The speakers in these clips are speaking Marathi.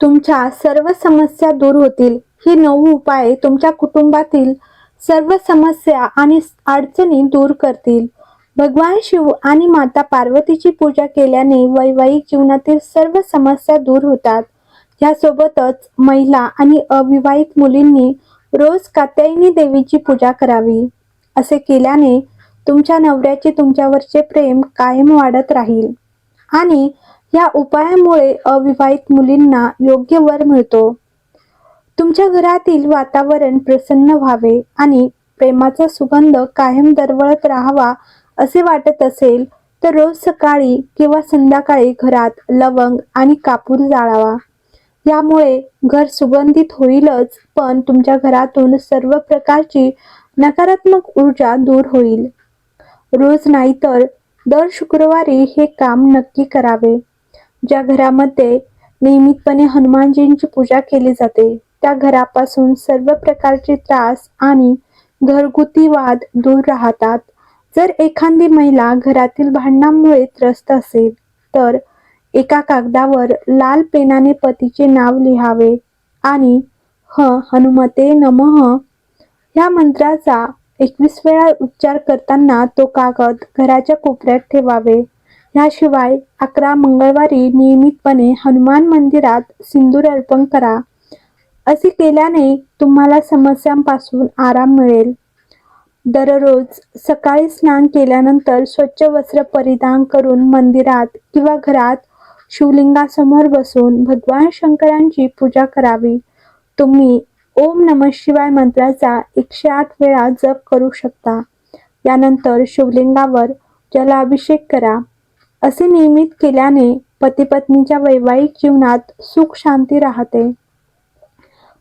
तुमच्या सर्व समस्या दूर होतील. ही नऊ उपाय तुमच्या कुटुंबातील सर्व समस्या आणि अडचणी दूर करतील. भगवान शिव आणि माता पार्वतीची पूजा केल्याने वैवाहिक जीवनातील सर्व समस्या दूर होतात. यासोबतच महिला आणि अविवाहित मुलींनी रोज कात्यायनी देवीची पूजा करावी. असे केल्याने तुमच्या नवऱ्याचे तुमच्यावरचे प्रेम कायम वाढत राहील. आणि या उपायामुळे अविवाहित मुलींना योग्य वर मिळतो. तुमच्या घरातील वातावरण प्रसन्न व्हावे आणि प्रेमाचा सुगंध कायम दरवळत राहावा असे वाटत असेल तर रोज सकाळी किंवा संध्याकाळी घरात लवंग आणि कापूर जाळावा. यामुळे घर सुगंधित होईलच पण तुमच्या घरातून सर्व प्रकारची नकारात्मक ऊर्जा दूर होईल. रोज नाही तर दर शुक्रवारी हे काम नक्की करावे. ज्या घरामध्ये नियमितपणे हनुमानजींची पूजा केली जाते त्या घरापासून सर्व प्रकारचे त्रास आणि घरगुती वाद दूर राहतात. जर एखादी महिला घरातील भांडणांमुळे त्रस्त असेल तर एका कागदावर लाल पेनाने पतीचे नाव लिहावे आणि ह हनुमते नमः ह्या मंत्राचा एकवीस वेळा उच्चार करताना तो कागद घराच्या कोपऱ्यात ठेवावे. याशिवाय अकरा मंगळवारी नियमितपणे हनुमान मंदिरात सिंदूर अर्पण करा. असे केल्याने तुम्हाला समस्यांपासून आराम मिळेल. दररोज सकाळी स्नान केल्यानंतर स्वच्छ वस्त्र परिधान करून मंदिरात किंवा घरात शिवलिंगासमोर बसून भगवान शंकरांची पूजा करावी. तुम्ही ओम नम शिवाय मंत्राचा एकशे आठ वेळा जप करू शकता. यानंतर शिवलिंगावर जलाभिषेक करा. असे नियमित केल्याने पतीपत्नीच्या वैवाहिक जीवनात सुख शांती राहते.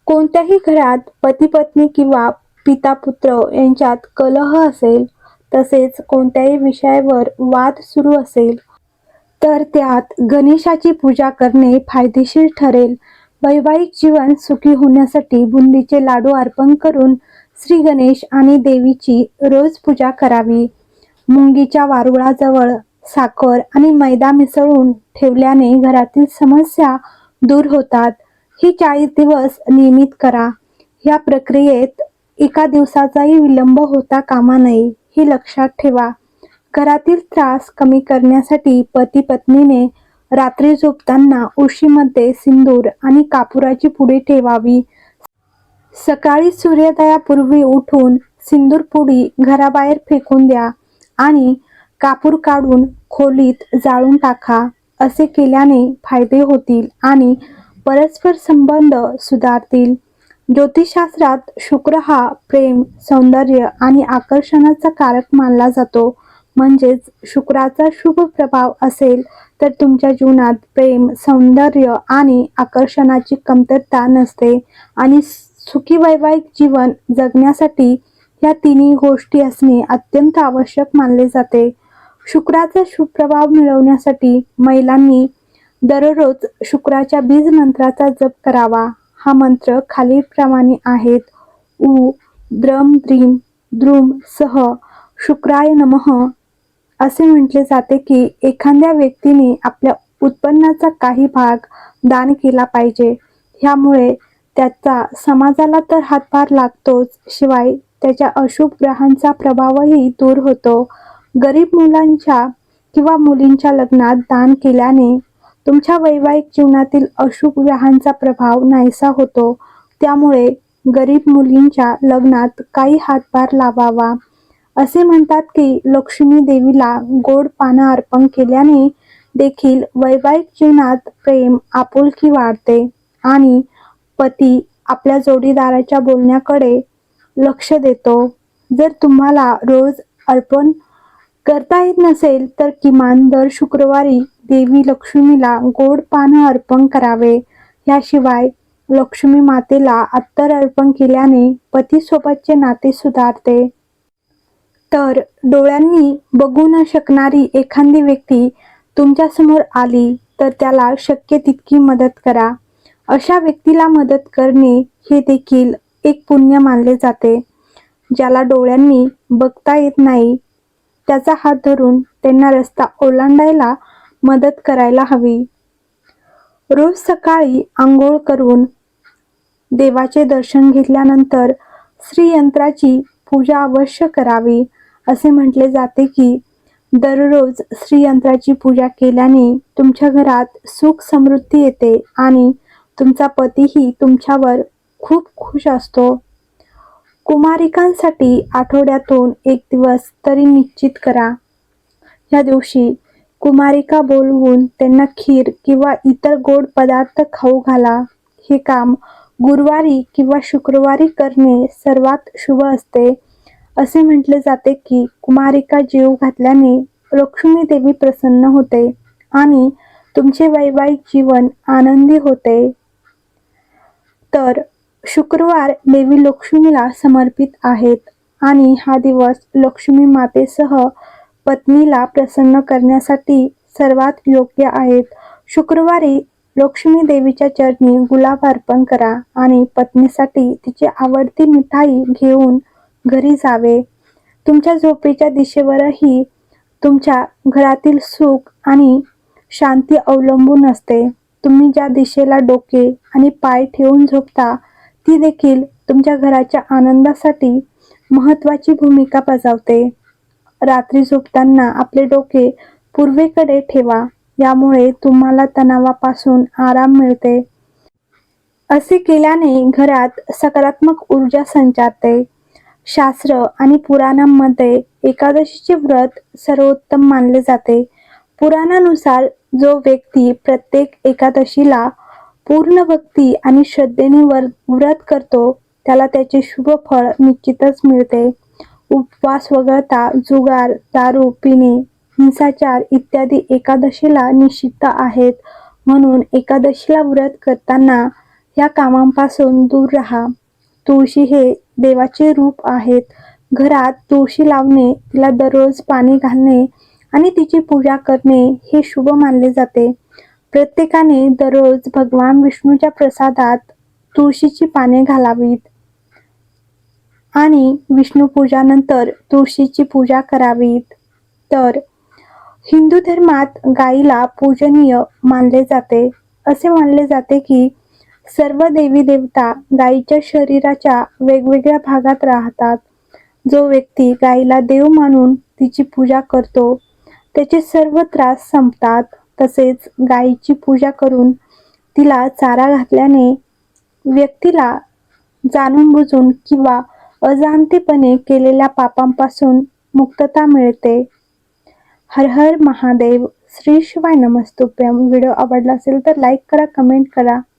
कोणत्याही घरात पती पत्नी किंवा पिता पुत्र यांच्यात कलह असेल तसेच कोणत्याही विषयावर वाद सुरू असेल तर त्यात गणेशाची पूजा करणे फायदेशीर ठरेल. वैवाहिक जीवन सुखी होण्यासाठी बुंदीचे लाडू अर्पण करून श्री गणेश आणि देवीची रोज पूजा करावी. मुंगीच्या वारुळाजवळ साखर आणि मैदा मिसळून ठेवल्याने घरातील समस्या दूर होतात. ही चाळीस दिवस नियमित करा. या प्रक्रियेत एका दिवसाचाही विलंब होता कामा नये हे लक्षात ठेवा. घरातील त्रास कमी करण्यासाठी पती पत्नीने रात्री झोपताना उशीमध्ये सिंदूर आणि कापुराची पुडी ठेवावी. सकाळी सूर्योदयापूर्वी उठून सिंदूर पुडी घराबाहेर फेकून द्या आणि कापूर काढून खोलीत जाळून टाका असे केल्याने फायदे होतील आणि परस्पर संबंध सुधारतील. ज्योतिषशास्त्रात शुक्र हा प्रेम सौंदर्य आणि आकर्षणाचा कारक मानला जातो. म्हणजेच शुक्राचा शुभ प्रभाव असेल तर तुमच्या जीवनात प्रेम सौंदर्य आणि आकर्षणाची कमतरता नसते आणि सुखी वैवाहिक जीवन जगण्यासाठी या तिन्ही गोष्टी असणे अत्यंत आवश्यक मानले जाते. शुक्राचा सुप्रभाव मिळवण्यासाठी महिलांनी दररोज शुक्राच्या बीज मंत्राचा जप करावा. हा मंत्र खालीलप्रमाणे आहेत. उ द्रम द्रीम द्रुम सह शुक्राय नमः. असे म्हटले जाते की एखाद्या व्यक्तीने आपल्या उत्पन्नाचा काही भाग दान केला पाहिजे. ह्यामुळे त्याचा समाजाला तर हातभार लागतोच शिवाय त्याच्या अशुभ ग्रहांचा प्रभावही दूर होतो. गरीब मुलांच्या किंवा मुलींच्या लग्नात दान केल्याने तुमच्या वैवाहिक जीवनातील अशुभ ग्रहांचा प्रभाव नाहीसा होतो. त्यामुळे गरीब मुलींच्या लग्नात काही हातभार लावावा. असे म्हणतात की लक्ष्मी देवीला गोड पानं अर्पण केल्याने देखील वैवाहिक जीवनात प्रेम आपुलकी वाढते आणि पती आपल्या जोडीदाराच्या बोलण्याकडे लक्ष देतो. जर तुम्हाला रोज अर्पण करता येत नसेल तर किमान दर शुक्रवारी देवी लक्ष्मीला गोड पानं अर्पण करावे. याशिवाय लक्ष्मी मातेला अत्तर अर्पण केल्याने पतीसोबतचे नाते सुधारते. तर डोळ्यांनी बघू न शकणारी एखादी व्यक्ती तुमच्यासमोर आली तर त्याला शक्य तितकी मदत करा. अशा व्यक्तीला मदत करणे हे देखील एक पुण्य मानले जाते. ज्याला डोळ्यांनी बघता येत नाही त्याचा हात धरून त्यांना रस्ता ओलांडायला मदत करायला हवी. रोज सकाळी आंघोळ करून देवाचे दर्शन घेतल्यानंतर श्रीयंत्राची पूजा अवश्य करावी असे म्हटले जाते की दररोज श्रीयंत्राची पूजा केल्याने तुमच्या घरात सुख समृद्धी येते आणि तुमचा पतीही तुमच्यावर खूप खुश असतो. कुमारिकांसाठी आठवड्यातून एक दिवस तरी निश्चित करा. या दिवशी कुमारिका बोलवून त्यांना खीर किंवा इतर गोड पदार्थ खाऊ घाला. हे काम गुरुवारी किंवा शुक्रवारी करणे सर्वात शुभ असते. असे म्हटले जाते की कुमारिका जीव घातल्याने लक्ष्मी देवी प्रसन्न होते आणि तुमचे वैवाहिक जीवन आनंदी होते. तर शुक्रवार देवी लक्ष्मीला समर्पित आहेत आणि हा दिवस लक्ष्मी मातेसह पत्नीला प्रसन्न करण्यासाठी सर्वात योग्य आहेत. शुक्रवारी लक्ष्मी देवीच्या चरणी गुलाब अर्पण करा आणि पत्नीसाठी तिची आवडती मिठाई घेऊन घरी जावे. तुमच्या झोपेच्या दिशेवरही तुमच्या घरातील सुख आणि शांती अवलंबून असते. तुम्ही ज्या दिशेला डोके आणि पाय ठेवून झोपता ही देखील तुमच्या घराच्या आनंदासाठी महत्वाची भूमिका बजावते. रात्री झोपताना आपले डोके पूर्वेकडे ठेवा यामुळे तुम्हाला तणावापासून आराम मिळते. असे केल्याने घरात सकारात्मक ऊर्जा संचारते. शास्त्र आणि पुराणांमध्ये एकादशीचे व्रत सर्वोत्तम मानले जाते. पुराणानुसार जो व्यक्ती प्रत्येक एकादशीला पूर्ण भक्ती आणि श्रद्धेने वर व्रत करतो त्याला त्याचे शुभ फळ निश्चितच मिळते. उपवास वगळता जुगार दारू पिणे हिंसाचार इत्यादी एकादशीला निषिद्ध आहेत. म्हणून एकादशीला व्रत करताना या कामांपासून दूर राहा. तुळशी हे देवाचे रूप आहेत. घरात तुळशी लावणे तिला दररोज पाणी घालणे आणि तिची पूजा करणे हे शुभ मानले जाते. प्रत्येकाने दररोज भगवान विष्णूच्या प्रसादात तुळशीची पाने घालावीत आणि विष्णू पूजानंतर तुळशीची पूजा करावीत. तर हिंदू धर्मात गायीला पूजनीय मानले जाते. असे मानले जाते की सर्व देवी देवता गायीच्या शरीराच्या वेगवेगळ्या भागात राहतात. जो व्यक्ती गायीला देव मानून तिची पूजा करतो त्याचे सर्व त्रास संपतात. तसेच गायीची पूजा करून तिला चारा घातल्याने व्यक्तीला जाणून बुजून किंवा अजाणतेपणे केलेल्या पापांपासून मुक्तता मिळते. हर हर महादेव. श्री शिवाय नमस्तुभ्यम. व्हिडिओ आवडला असेल तर लाईक करा कमेंट करा.